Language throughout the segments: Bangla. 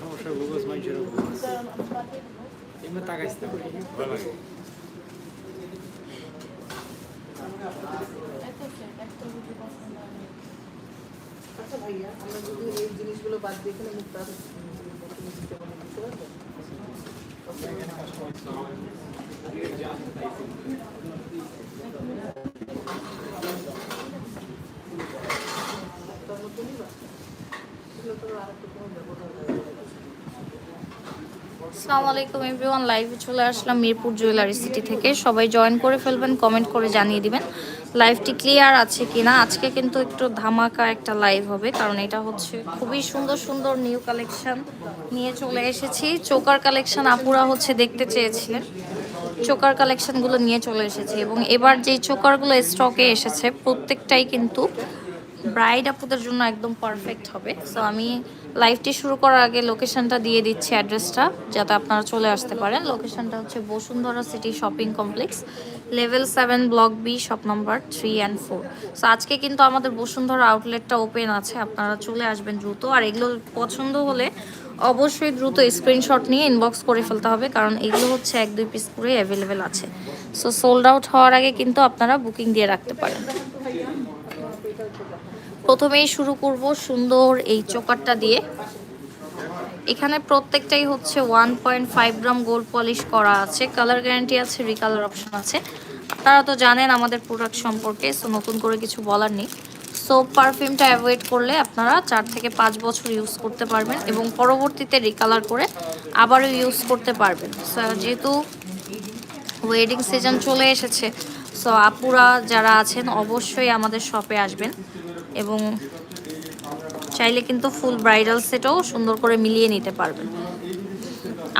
সমস্যা ভুগোস মানুষের এমনি ভালো লাগে আচ্ছা ভাইয়া, আমরা যদি এই জিনিসগুলো বাদ দিয়ে এখানে মুক্তা দিতে পারি আসসালামু আলাইকুম এভরিওয়ান লাইভে চলে আসলাম মিরপুর জুয়েলারি সিটি থেকে। সবাই জয়েন করে ফেলবেন কমেন্ট করে জানিয়ে দিবেন। লাইভটি ক্লিয়ার আছে কিনা? আজকে কিন্তু একটু ধামাকা একটা লাইভ হবে, কারণ এটা হচ্ছে খুবই সুন্দর সুন্দর নিউ কালেকশন নিয়ে চলে এসেছি। চোকার কালেকশন আপুরা হচ্ছে দেখতে চেয়েছিলেন। চোকার কালেকশনগুলো নিয়ে চলে এসেছি এবং এবার যেই চোকারগুলো স্টকে এসেছে, প্রত্যেকটাই কিন্তু ব্রাইড আপুদের জন্য একদম পারফেক্ট হবে। সো আমি লাইভটি শুরু করার আগে লোকেশনটা দিয়ে দিচ্ছি অ্যাড্রেসটা যাতে আপনারা চলে আসতে পারেন। লোকেশনটা হচ্ছে Bashundhara city shopping complex level seven block B shop number three and four so আজকে কিন্তু আমাদের বসুন্ধরা আউটলেটটা ওপেন আছে, আপনারা চলে আসবেন দ্রুত। আর এগুলো পছন্দ হলে অবশ্যই দ্রুত স্ক্রিনশট নিয়ে ইনবক্স করে ফেলতে হবে, কারণ এগুলো হচ্ছে এক, দুই পিস করে অ্যাভেলেবেল আছে। সো সোল্ড আউট হওয়ার আগে কিন্তু আপনারা বুকিং দিয়ে রাখতে পারেন। প্রথমেই শুরু করব সুন্দর এই চোকারটা দিয়ে। এখানে প্রত্যেকটাই হচ্ছে one point five gram gold polish করা আছে। কালার গ্যারান্টি আছে রিকালার অপশন আছে। তারা তো জানেন আমাদের প্রোডাক্ট সম্পর্কে সো নতুন করে কিছু বলার নেই। সো পারফিউমটা অ্যাভয়েড করলে আপনারা চার থেকে পাঁচ বছর ইউজ করতে পারবেন এবং পরবর্তীতে রিকালার করে আবারও ইউজ করতে পারবেন। সো যেহেতু ওয়েডিং সিজন চলে এসেছে সো আপুরা যারা আছেন অবশ্যই আমাদের শপে আসবেন এবং চাইলে কিন্তু ফুল ব্রাইডাল সেটও সুন্দর করে মিলিয়ে নিতে পারবেন।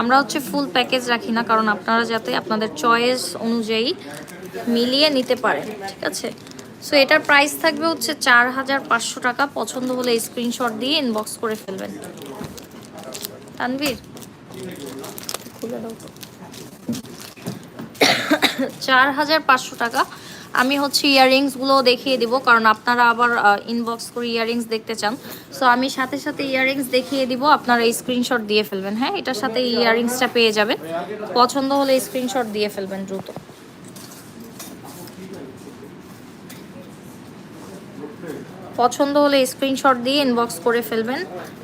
আমরা হচ্ছে ফুল প্যাকেজ রাখি না, কারণ আপনারা যাতে আপনাদের চয়েস অনুযায়ী মিলিয়ে নিতে পারেন, ঠিক আছে? সো এটার প্রাইস থাকবে হচ্ছে চার হাজার পাঁচশো টাকা। পছন্দ হলে স্ক্রিনশট দিয়ে ইনবক্স করে ফেলবেন। তানভীর চার হাজার পাঁচশো টাকা। আমি হচ্ছে ইয়াররিংসগুলো দেখিয়ে দিব, কারণ আপনারা আবার ইনবক্স করে ইয়াররিংস দেখতে চান। সো আমি সাথে সাথে ইয়াররিংস দেখিয়ে দিব, আপনারা স্ক্রিনশট দিয়ে ফেলবেন হ্যাঁ? এটার সাথে ইয়াররিংসটা পেয়ে যাবেন। পছন্দ হলে স্ক্রিনশট দিয়ে ফেলবেন দ্রুত। পছন্দ হলে স্ক্রিনশট দিয়ে ইনবক্স করে ফেলবেন।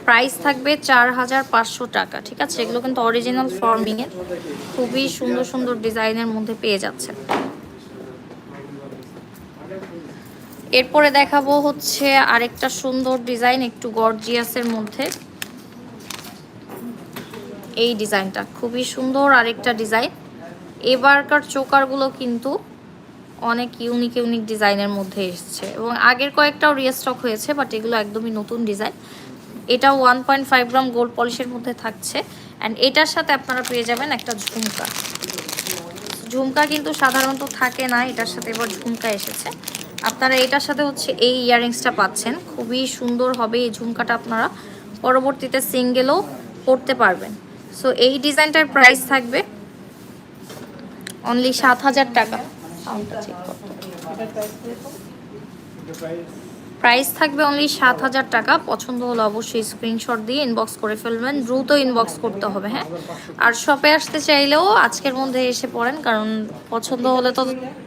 প্রাইস থাকবে চার হাজার পাঁচশো টাকা, ঠিক আছে? এগুলো কিন্তু অরিজিনাল ফর্মিংয়ের খুবই সুন্দর সুন্দর ডিজাইনের মধ্যে পেয়ে যাচ্ছে এরপরে দেখাবো হচ্ছে আরেকটা সুন্দর ডিজাইন, একটু গর্জিয়াসের মধ্যে। এই ডিজাইনটা খুবই সুন্দর আরেকটা ডিজাইন। এবারকার চোকারগুলো কিন্তু অনেক ইউনিক ইউনিক ডিজাইনের মধ্যে এসেছে। এবং আগের কয়েকটাও রিস্টক হয়েছে, বাট এগুলো একদমই নতুন ডিজাইন। এটা one point five gram gold পলিশের মধ্যে থাকছে। অ্যান্ড এটার সাথে আপনারা পেয়ে যাবেন একটা ঝুমকা। ঝুমকা কিন্তু সাধারণত থাকে না, এটার সাথে এবার ঝুমকা এসেছে। আপনারা এটার সাথে হচ্ছে এই ইয়াররিংসটা পাচ্ছেন। খুবই সুন্দর হবে এই ঝুমকাটা আপনারা পরবর্তীতে সিঙ্গেলও পরতে পারবেন। সো এই ডিজাইনটার প্রাইস থাকবে অনলি সাত হাজার টাকা। চেক করতে প্রাইস থাকবে অনলি সাত হাজার টাকা। পছন্দ হলে অবশ্যই স্ক্রিনশট দিয়ে ইনবক্স করে ফেলবেন। দ্রুত ইনবক্স করতে হবে হ্যাঁ? আর শপে আসতে চাইলেও আজকের মধ্যে এসে পড়েন কারণ পছন্দ হলে তো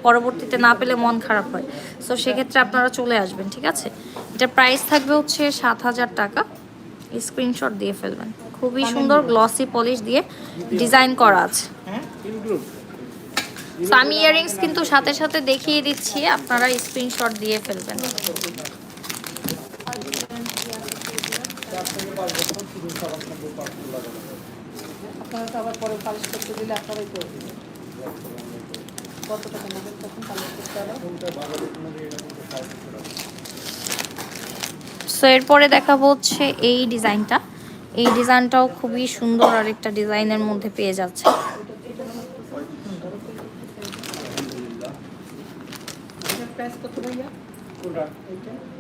পরবর্তীতে না পেলে মন খারাপ হয়। সো সেক্ষেত্রে আপনারা চলে আসবেন ঠিক আছে? এটা প্রাইস থাকবে হচ্ছে সাত হাজার টাকা। স্ক্রিনশট দিয়ে ফেলবেন। খুবই সুন্দর গ্লসি পলিশ দিয়ে ডিজাইন করা আছে। হ্যাঁ আমি ইয়াররিংস কিন্তু সাথে সাথে দেখিয়ে দিচ্ছি আপনারা স্ক্রিনশট দিয়ে ফেলবেন। আপনারা তো আবার পরে পালিশ করতে দিলে আপনারাই করে দেবেন। কত টাকা নেবেন তখন পালিশ করতে হবে? সো এরপরে দেখাবো হচ্ছে এই ডিজাইনটা। এই ডিজাইনটাও খুবই সুন্দর আর একটা ডিজাইনের মধ্যে পেয়ে যাচ্ছে।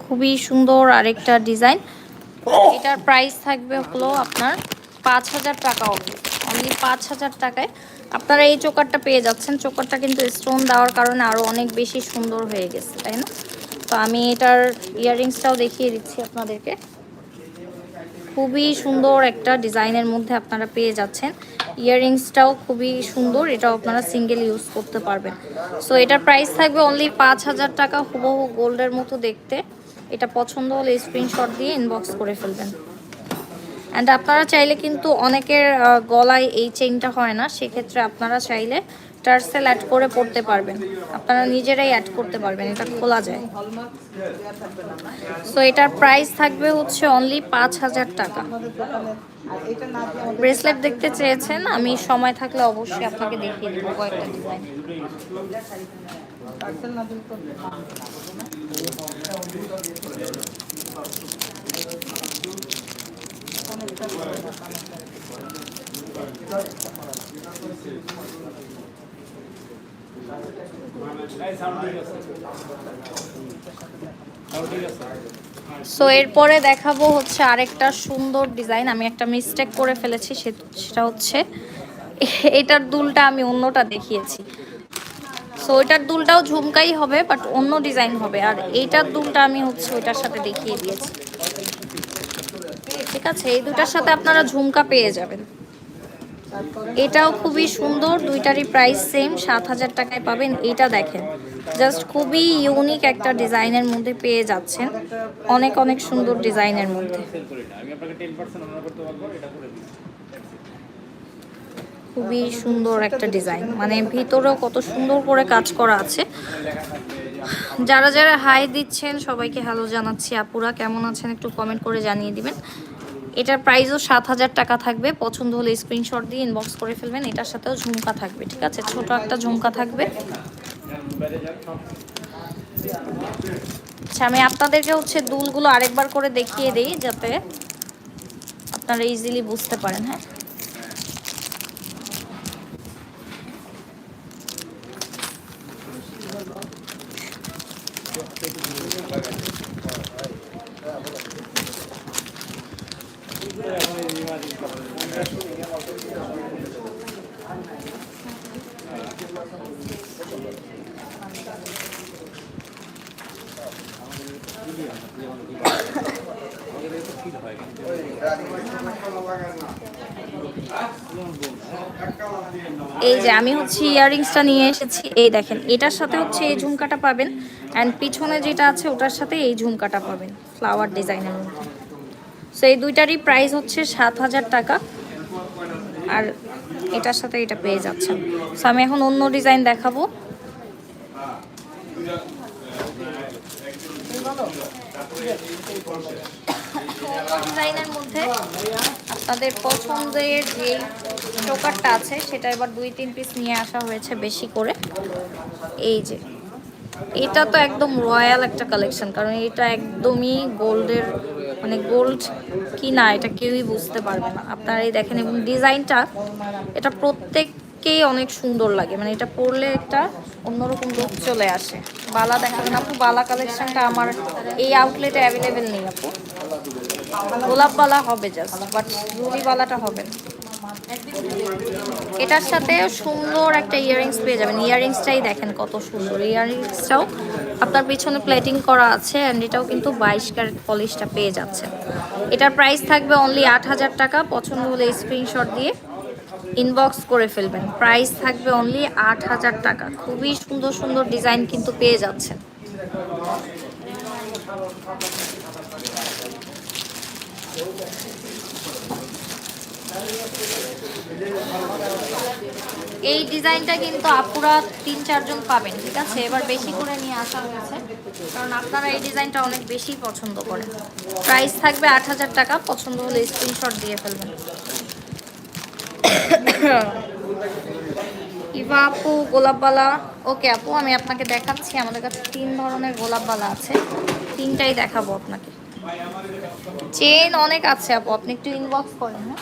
খুবই সুন্দর আরেকটা ডিজাইন। এটার প্রাইস থাকবে হলো আপনার পাঁচ হাজার টাকা অনলি অনলি পাঁচ হাজার টাকায়। আপনারা এই চোকারটা পেয়ে যাচ্ছেন। চোকারটা কিন্তু স্টোন দেওয়ার কারণে আরও অনেক বেশি সুন্দর হয়ে গেছে, তাই না? তো আমি এটার ইয়াররিংসটাও দেখিয়ে দিচ্ছি আপনাদেরকে। খুবই সুন্দর একটা ডিজাইনের মধ্যে আপনারা পেয়ে যাচ্ছেন। ইয়াররিংসটাও খুবই সুন্দর, এটাও আপনারা সিঙ্গেল ইউজ করতে পারবেন। সো এটার প্রাইস থাকবে অনলি পাঁচ হাজার টাকা, হুবহু গোল্ডের মতো দেখতে। এটা পছন্দ হলে স্ক্রিনশট দিয়ে ইনবক্স করে ফেলবেন। অ্যান্ড আপনারা চাইলে কিন্তু অনেকের গলায় এই চেইনটা হয় না, সেক্ষেত্রে আপনারা চাইলে টার্সেল অ্যাড করে পড়তে পারবেন। আপনারা নিজেরাই অ্যাড করতে পারবেন, এটা খোলা যায়? সো এটার প্রাইস থাকবে হচ্ছে অনলি পাঁচ হাজার টাকা। ব্রেসলেট দেখতে চেয়েছেন, আমি সময় থাকলে অবশ্যই আপনাকে দেখিয়ে দেবো কয়েকটা ডিজাইন সো এরপরে দেখাবো হচ্ছে আরেকটা সুন্দর ডিজাইন। আমি একটা মিস্টেক করে ফেলেছি সেটা হচ্ছে, এটার দুলটা আমি অন্যটা দেখিয়েছি। সো এটার দুলটাও ঝুমকাই হবে বাট অন্য ডিজাইন হবে। আর এইটার দুলটা আমি হচ্ছে ওইটার সাথে দেখিয়ে দিয়েছি। ঠিক আছে, এই দুটার সাথে আপনারা ঝুমকা পেয়ে যাবেন। এটাও খুবই সুন্দর, দুইটারই প্রাইস সেম সাত হাজার টাকায় পাবেন। এটা দেখেন জাস্ট খুবই ইউনিক একটা ডিজাইনের মধ্যে পেয়ে যাচ্ছেন। অনেক অনেক সুন্দর ডিজাইনের মধ্যে আমি আপনাকে টেন পার্সেন্ট অনার করতে পারব এটা করে দিচ্ছি খুবই সুন্দর একটা ডিজাইন। মানে ভিতরেও কত সুন্দর করে কাজ করা আছে। যারা যারা হাই দিচ্ছেন, সবাইকে হ্যালো জানাচ্ছি। আপুরা, কেমন আছেন? একটু কমেন্ট করে জানিয়ে দিবেন। এটার প্রাইসও সাত হাজার টাকা থাকবে। পছন্দ হলে স্ক্রিনশট দিয়ে ইনবক্স করে ফেলবেন। এটার সাথেও ঝুমকা থাকবে, ঠিক আছে? ছোট একটা ঝুমকা থাকবে। আচ্ছা আমি আপনাদেরকে হচ্ছে দুলগুলো আরেকবার করে দেখিয়ে দিই যাতে আপনারা ইজিলি বুঝতে পারেন হ্যাঁ? এই যে আমি হচ্ছে ইয়াররিংসটা নিয়ে এসেছি। এই দেখেন এটার সাথে হচ্ছে এই ঝুমকাটা পাবেন। অ্যান্ড পিছনে যেটা আছে ওটার সাথে এই ঝুমকাটা পাবেন ফ্লাওয়ার ডিজাইনের মধ্যে। সো এই দুইটারই প্রাইস হচ্ছে সাত হাজার টাকা। আর এটার সাথে এটা পেয়ে যাচ্ছেন। সো আমি এখন অন্য ডিজাইন দেখাবো। ডিজাইনের মধ্যে আপনাদের পছন্দের যে চোকারটা আছে, সেটা এবার দুই, তিন পিস নিয়ে আসা হয়েছে বেশি করে। এই যে, এটা তো একদম রয়্যাল একটা কালেকশন কারণ এটা একদমই গোল্ডের মানে গোল্ড কি না এটা কেউই বুঝতে পারবে না। আপনারা এই দেখেন, এবং ডিজাইনটা এটা প্রত্যেককেই অনেক সুন্দর লাগে। মানে এটা পরলে একটা অন্যরকম লুক চলে আসে। বালা দেখাবেন আপু, বালা কালেকশনটা আমার এই আউটলেটে অ্যাভেলেবেল নেই আপু। গোলাপ বালা হবে জাস্ট বাট রুবি বালাটা হবে না। এটার সাথে সুন্দর একটা ইয়াররিংস পেয়ে যাবেন। ইয়াররিংসটাই দেখেন কত সুন্দর। ইয়াররিংসটাও আপনার পিছনে প্লেটিং করা আছে অ্যান্ড এটাও কিন্তু বাইশ ক্যারেট পলিশটা পেয়ে যাচ্ছে এটার প্রাইস থাকবে অনলি আট হাজার টাকা। পছন্দ হলে স্ক্রিনশট দিয়ে ইনবক্স করে ফেলবেন। প্রাইস থাকবে অনলি আট হাজার টাকা। খুবই সুন্দর সুন্দর ডিজাইন কিন্তু পেয়ে যাচ্ছেন। এই ডিজাইনটা কিন্তু আপুরা তিন, চারজন পাবেন, ঠিক আছে? এবার বেশি করে নিয়ে আসা হয়েছে, কারণ আপনারা এই ডিজাইনটা অনেক বেশি পছন্দ করেন। প্রাইস থাকবে আট হাজার টাকা, পছন্দ হলে স্ক্রিনশট দিয়ে ফেলবেন। ইভা আপু গোলাপবালা ওকে আপু, আমি আপনাকে দেখাচ্ছি, আমাদের কাছে তিন ধরনের গোলাপবালা আছে। তিনটাই দেখাবো আপনাকে। চেন অনেক আছে আপু, আপনি একটু ইনবক্স করেন হ্যাঁ?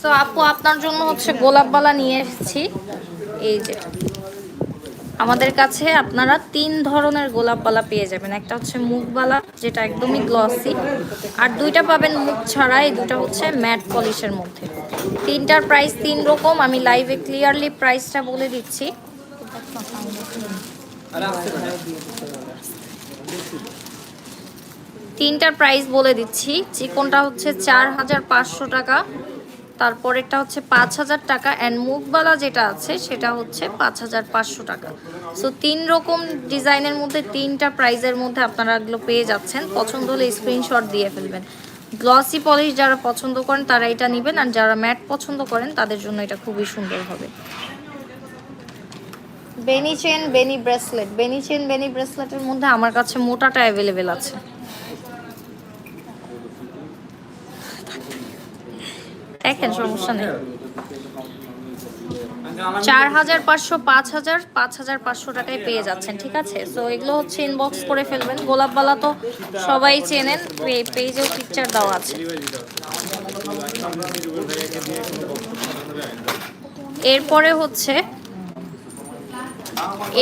সো আপু, আপনার জন্য হচ্ছে গোলাপ বালা নিয়ে এসেছি। এই যে, আমাদের কাছে আপনারা তিন ধরনের গোলাপ বালা পেয়ে যাবেন। একটা হচ্ছে মুখবালা, যেটা একদমই গ্লসি আর দুইটা পাবেন মুখ ছাড়া, এই দুটো হচ্ছে ম্যাট পলিশের মধ্যে। তিনটার প্রাইস তিন রকম, আমি লাইভে ক্লিয়ারলি প্রাইসটা বলে দিচ্ছি। তিনটার প্রাইস বলে দিচ্ছি। চিকনটা হচ্ছে চার হাজার পাঁচশো টাকা। তারপরেরটা হচ্ছে পাঁচ হাজার টাকা। অ্যান্ড মুখবালা যেটা আছে, সেটা হচ্ছে পাঁচ হাজার পাঁচশো টাকা। সো তিন রকম ডিজাইনের মধ্যে, তিনটা প্রাইজের মধ্যে আপনারা এগুলো পেয়ে যাচ্ছেন। পছন্দ হলে স্ক্রিনশট দিয়ে ফেলবেন। গ্লসি পলিশ যারা পছন্দ করেন, তারা এটা নেবেন। আর যারা ম্যাট পছন্দ করেন, তাদের জন্য এটা খুবই সুন্দর হবে। বেনি চেন বেনি ব্রেসলেট বেনি চেন বেনি ব্রেসলেটের মধ্যে আমার কাছে মোটাটা অ্যাভেলেবেল আছে। দেখেন, সমস্যা নেই। চার হাজার পাঁচশো পাঁচ হাজার পাঁচ হাজার পাঁচশো টাকায় পেয়ে যাচ্ছেন, ঠিক আছে? সো এগুলো হচ্ছে ইনবক্স করে ফেলবেন। গোলাপবালা তো সবাই চেনেন পেজেও পিকচার দেওয়া আছে। এরপরে হচ্ছে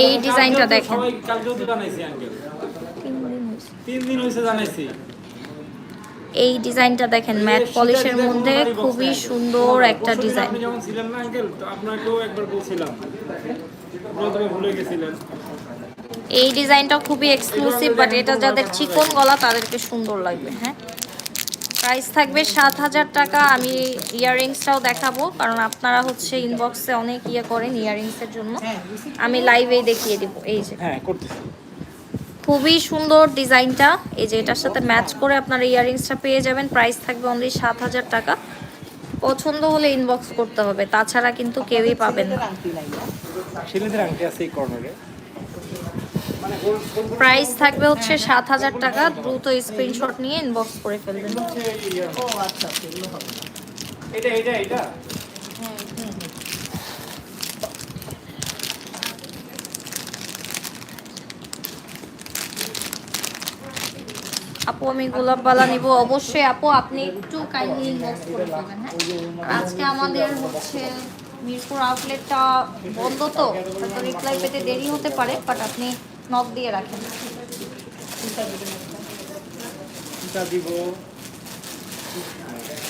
এই ডিজাইনটা দেখেন। তো তিন দিন হয়েছে জানাইছি। এই ডিজাইনটা দেখেন ম্যাট পলিশের মধ্যে খুবই সুন্দর একটা ডিজাইন। এই ডিজাইনটা খুবই এক্সক্লুসিভ বাট এটা যাদের চিকন গলা, তাদেরকে সুন্দর লাগবে হ্যাঁ? প্রাইস থাকবে সাত হাজার টাকা। আমি ইয়াররিংসটাও দেখাবো, কারণ আপনারা হচ্ছে ইনবক্সে অনেক ইয়ে করেন ইয়াররিংসের জন্য। আমি লাইভেই দেখিয়ে দেবো। এই যে। হ্যাঁ করতেছি। খুবই সুন্দর ডিজাইনটা। এই যে এটার সাথে ম্যাচ করে আপনারা ইয়াররিংসটা পেয়ে যাবেন। প্রাইস থাকবে অনলি সাত হাজার টাকা। পছন্দ হলে ইনবক্স করতে হবে। তাছাড়া কিন্তু কেউই পাবেন না। প্রাইস থাকবে হচ্ছে সাত হাজার টাকা। দ্রুত স্ক্রিনশট নিয়ে ইনবক্স করে ফেলবেন। এটা এটা এটা। আপু, আমি গোলাপ বালা নিব। অবশ্যই আপু, আপনি একটু কাইন্ডলি করে দেবেন হ্যাঁ? আজকে আমাদের হচ্ছে মিরপুর আউটলেটটা বন্ধ তো, হয়তো রিপ্লাই পেতে দেরি হতে পারে বাট আপনি নক দিয়ে রাখেন।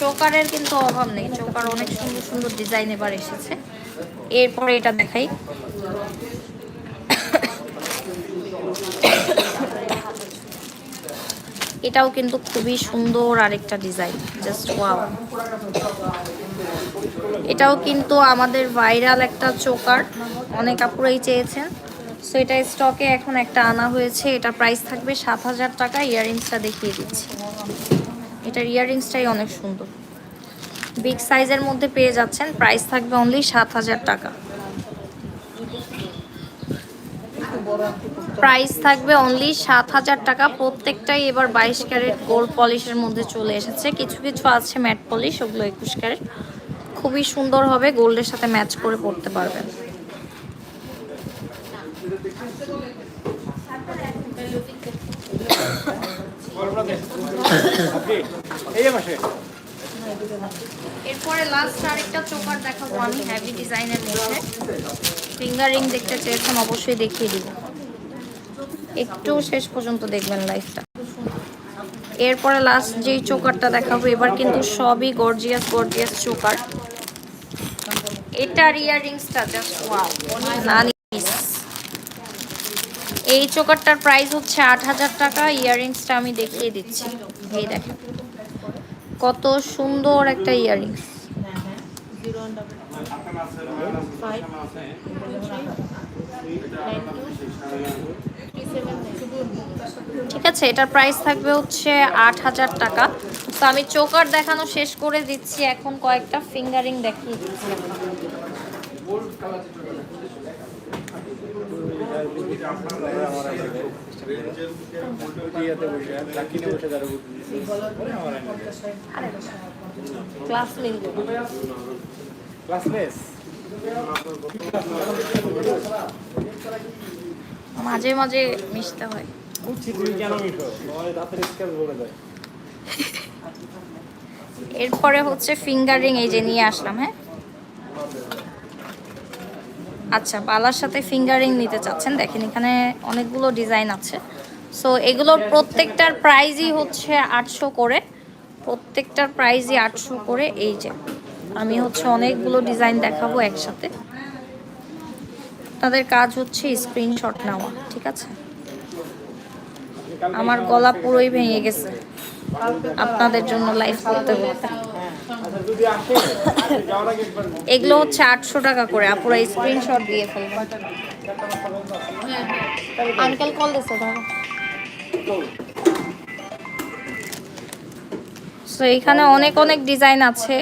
চোকারের কিন্তু অভাব নেই, চোকার অনেক সুন্দর সুন্দর ডিজাইন এবার এসেছে। এরপরে এটা দেখাই। এটাও কিন্তু খুবই সুন্দর আরেকটা ডিজাইন জাস্ট ওয়াও এটাও কিন্তু আমাদের ভাইরাল একটা চোকার, অনেক আপুরাই চেয়েছেন। সো এটা স্টকে এখন একটা আনা হয়েছে, এটা প্রাইস থাকবে সাত হাজার টাকা ইয়াররিংসটা দেখিয়ে দিচ্ছি। এটার ইয়াররিংসটাই অনেক সুন্দর। বিগ সাইজের মধ্যে পেয়ে যাচ্ছেন প্রাইস থাকবে অনলি সাত হাজার টাকা। প্রাইস থাকবে অনলি সাত হাজার টাকা। প্রত্যেকটাই এবার বাইশ ক্যারেট গোল্ড পলিশের মধ্যে চলে এসেছে। কিছু কিছু আছে ম্যাট পলিশ ওগুলো একুশ ক্যারেট। খুবই সুন্দর হবে গোল্ডের সাথে ম্যাচ করে পড়তে পারবেন। এরপরে লাস্ট আরেকটা চোকার দেখাবো আমি হ্যাভি ডিজাইনের মধ্যে। ফিঙ্গারিং দেখতে চেয়েছেন, অবশ্যই দেখিয়ে দিব। একটু শেষ পর্যন্ত দেখবেন লাইফটা। এরপরে লাস্ট যেই চোকারটা দেখাবো, এবার কিন্তু সবই গর্জিয়াস গর্জিয়াস চোকার। এটার ইয়াররিংসটা জাস্ট নানিস এই চোকারটার প্রাইস হচ্ছে আট হাজার টাকা ইয়াররিংসটা আমি দেখিয়ে দিচ্ছি। এই দেখেন, কত সুন্দর একটা ইয়াররিংস ঠিক আছে, এটার প্রাইস থাকবে হচ্ছে আট হাজার টাকা। তো আমি চোকার দেখানো শেষ করে দিচ্ছি, এখন কয়েকটা ফিঙ্গারিং দেখিয়ে দিচ্ছি। ক্লাস ক্লাসলেস মাঝে মাঝে মিশতে হয়। বুঝছি তুমি কেন মিশো? তোমার দাঁতের স্কেল বলে দেয়। এরপরে হচ্ছে ফিঙ্গারিং এই যে নিয়ে আসলাম হ্যাঁ? আচ্ছা বালার সাথে ফিঙ্গারিং নিতে চাচ্ছেন দেখেন এখানে অনেকগুলো ডিজাইন আছে। সো এগুলোর প্রত্যেকটার প্রাইজই হচ্ছে আটশো করে। প্রত্যেকটার প্রাইজই আটশো করে এই যে। আমি হচ্ছে অনেকগুলো ডিজাইন দেখাবো একসাথে। তাদের কাজ হচ্ছে স্ক্রিনশট নেওয়া, ঠিক আছে? আমার গলা পুরোই ভেঙে গেছে। আপনাদের জন্য লাইভ করতে বলতে। এগুলো হচ্ছে আটশো টাকা করে, আপুরা স্ক্রিনশট দিয়ে ফেলবেন আঙ্কেল কল সো এখানে অনেক অনেক ডিজাইন আছে।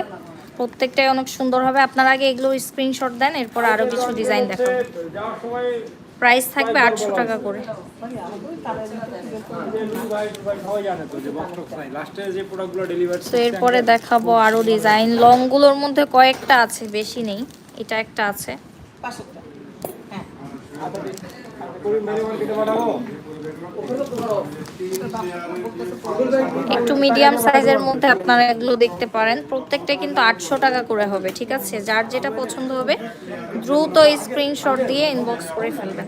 প্রত্যেকটাই অনেক সুন্দর হবে। আপনারা আগে এগুলো স্ক্রিনশট দেন এরপর আরও কিছু ডিজাইন সময় প্রাইস থাকবে আটশো টাকা করে। তো এরপরে দেখাবো আরও ডিজাইন লংগুলোর মধ্যে কয়েকটা আছে বেশি নেই। এটা একটা আছে। একটু মিডিয়াম সাইজের মধ্যে আপনারা এগুলো দেখতে পারেন। প্রত্যেকটা কিন্তু আটশো টাকা করে হবে, ঠিক আছে? যার যেটা পছন্দ হবে, দ্রুত স্ক্রিনশট দিয়ে ইনবক্স করে ফেলবেন।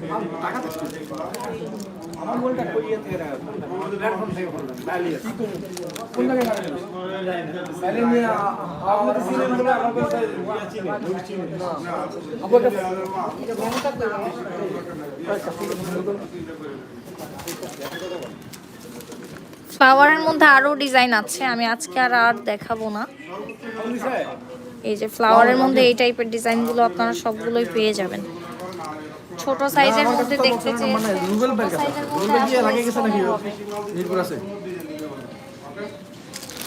আমার ফ্লাওয়ারের মধ্যে আরও ডিজাইন আছে আমি আজকে আর আর দেখাবো না। এই যে ফ্লাওয়ারের মধ্যে এই টাইপের ডিজাইনগুলো আপনারা সবগুলোই পেয়ে যাবেন। ছোট সাইজের মধ্যে দেখতে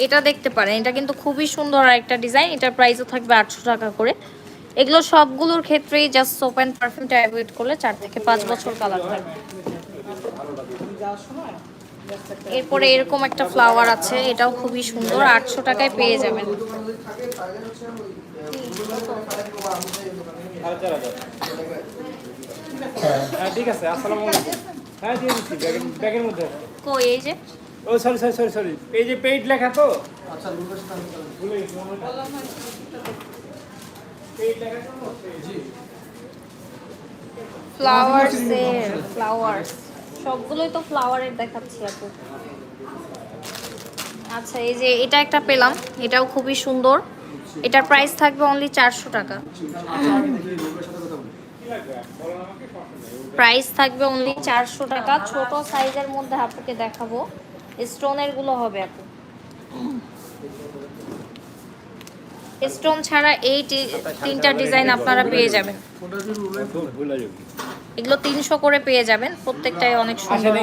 এটা দেখতে পারেন এটা কিন্তু খুবই সুন্দর একটা ডিজাইন এটার প্রাইসও থাকবে আটশো টাকা করে। এগুলো সবগুলোর ক্ষেত্রেই জাস্ট সোপ অ্যান্ড পারফিউমটা অ্যাভয়েড করলে চার থেকে পাঁচ বছর কালার থাকবে। এরপরে এরকম একটা ফ্লাওয়ার আছে এটাও খুবই সুন্দর আটশো টাকায় পেয়ে যাবেন। হ্যাঁ ঠিক আছে আসসালামু আলাইকুম। হ্যাঁ দিয়ে দিচ্ছি ব্যাগের ব্যাগের মধ্যে কই এই যে? ও সরি সরি সরি সরি। এই যে পেইড লেখা তো? ভুলে গেছি পেইড লেখা তো ফ্লাওয়ার্স ফ্লাওয়ার্স সবগুলোই তো ফ্লাওয়ারের দেখাচ্ছি আপু। আচ্ছা এই যে এটা একটা পেলাম, এটাও খুবই সুন্দর। এটার প্রাইস থাকবে অনলি চারশো টাকা। প্রাইস থাকবে অনলি চারশো টাকা। ছোট সাইজের মধ্যে আপুকে দেখাবো। স্টোনেরগুলো হবে আপু। স্টোন ছাড়া এই তিনটা ডিজাইন আপনারা পেয়ে যাবেন। এগুলো তিনশো করে পেয়ে যাবেন প্রত্যেকটাই অনেক সুন্দর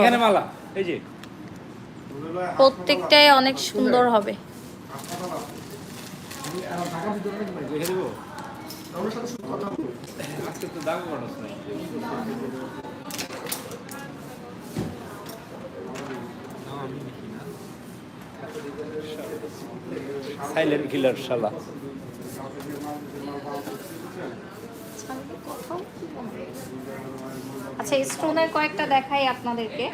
এই যে। প্রত্যেকটাই অনেক সুন্দর হবে। সাইলেন্ট কিলার শালা। আচ্ছা স্টোনের কয়েকটা দেখাই আপনাদেরকে।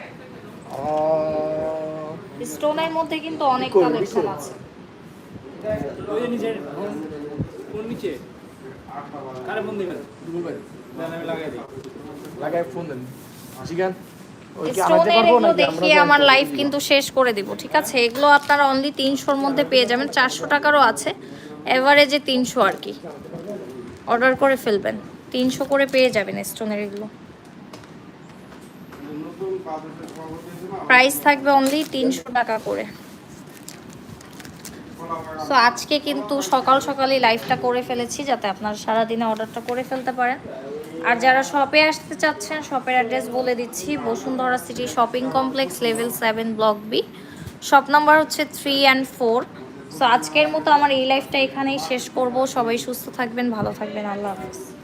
স্টোনের মধ্যে কিন্তু অনেক কালেকশন আছে। ওই নিচে কোন নিচে। কারে ফোন দিবেন? দেন আমি লাগাই দিই। লাগায় ফোন দেন। জিগান ওই কি আনাইতে স্টোনের এগুলো দেখিয়ে আমার লাইভ কিন্তু শেষ করে দিব ঠিক আছে? এগুলো আপনারা অনলি তিনশোর মধ্যে পেয়ে যাবেন। চারশো টাকারও আছে। এভারেজে তিনশো আর কি। অর্ডার করে ফেলবেন। তিনশো করে পেয়ে যাবেন স্টোনের এগুলো। প্রাইস থাকবে অনলি তিনশো টাকা করে। সো আজকে কিন্তু সকাল সকালই লাইভটা করে ফেলেছি যাতে আপনারা সারাদিনে অর্ডারটা করে ফেলতে পারেন। আর যারা শপে আসতে চাচ্ছেন শপের অ্যাড্রেস বলে দিচ্ছি, Bashundhara city shopping complex level seven block B shop number হচ্ছে থ্রি অ্যান্ড ফোর সো আজকের মতো আমার এই লাইফটা এখানেই শেষ করব। সবাই সুস্থ থাকবেন, ভালো থাকবেন। আল্লাহ হাফিজ।